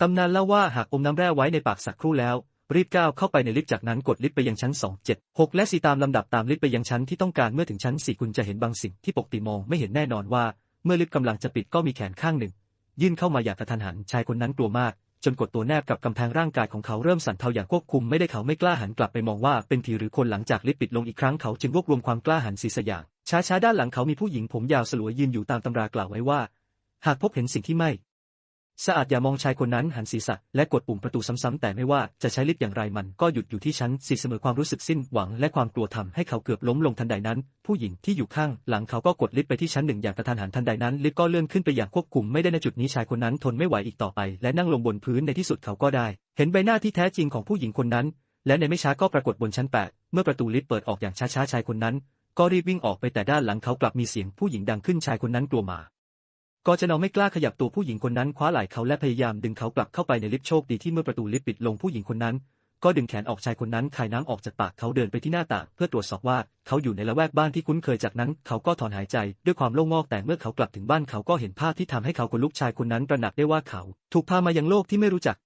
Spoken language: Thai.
ตำนานเล่าว่าหากอมน้ำแร่ไว้ในปากสักครู่แล้ว รีบก้าวเข้าไปในลิฟต์จากนั้นกดลิฟต์ไปยังชั้น2 7 6และ4ตามลำดับตามลิฟต์ไปยังชั้นที่ต้องการเมื่อถึงชั้น4คุณจะเห็นบางสิ่งที่ปกติมองไม่เห็นแน่นอนว่า เมื่อลิฟต์กำลังจะปิดก็มีแขนข้างหนึ่ง ยื่นเข้ามาอย่างกระทันหันชายคนนั้นกลัวมาก จนกดตัวแนบกับกำแพงร่างกายของเขาเริ่มสั่นเทาอย่างควบคุมไม่ได้เขาไม่กล้าหันกลับไปมองว่าเป็นผีหรือคนหลังจากลิฟต์ปิดลงอีกครั้งเขาจึงรวบรวมความกล้าหันศีรษะอย่างช้าๆด้านหลังเขามีผู้หญิงผมยาวสลวยยืนอยู่ตามตำรากล่าวไว้ว่า หากพบเห็นสิ่งที่ไม่ สะอาดอย่ามองชายคนนั้นหันศีรษะและกดปุ่มประตูซ้ำๆแต่ไม่ว่าจะใช้ลิฟต์อย่างไรมันก็หยุดอยู่ที่ชั้นสี่เสมอความรู้สึกสิ้นหวังและความกลัวทำให้เขาเกือบล้มลงทันใดนั้น ผู้หญิงที่อยู่ข้างหลังเขาก็กดลิฟต์ไปที่ชั้นหนึ่งอย่างกระทันหันทันใดนั้นลิฟต์ก็เลื่อนขึ้นไปอย่างควบคุมไม่ได้ในจุดนี้ชายคนนั้นทนไม่ไหวอีกต่อไป และนั่งลงบนพื้นในที่สุดเขาก็ได้ เห็นใบหน้าที่แท้จริงของผู้หญิงคนนั้น และในไม่ช้าก็ปรากฏบนชั้นแปดเมื่อประตูลิฟต์เปิดออกอย่างช้าๆชายคนนั้น ก็รีบวิ่งออกไปแต่ด้านหลังเขากลับมีเสียงผู้หญิงดังขึ้นชายคนนั้นกลัวมา ก็จะนอนไม่กล้าขยับตัวผู้หญิงคนนั้นคว้าไหล่เขาและพยายามดึงเขากลับเข้าไปในลิฟต์โชคดีที่เมื่อประตูลิฟต์ปิดลงผู้หญิงคนนั้น ก็ดึงแขนออกชายคนนั้นคายน้ำออกจากปากเขาเดินไปที่หน้าต่าง เพื่อตรวจสอบว่าเขาอยู่ในละแวกบ้านที่คุ้นเคยจากนั้น เขาก็ถอนหายใจด้วยความโล่งอกแต่เมื่อเขากลับถึงบ้านเขาก็เห็นภาพที่ทำให้เขาขนลุกชายคนนั้นตระหนักได้ว่าเขา ถูกพามายังโลกที่ไม่รู้จัก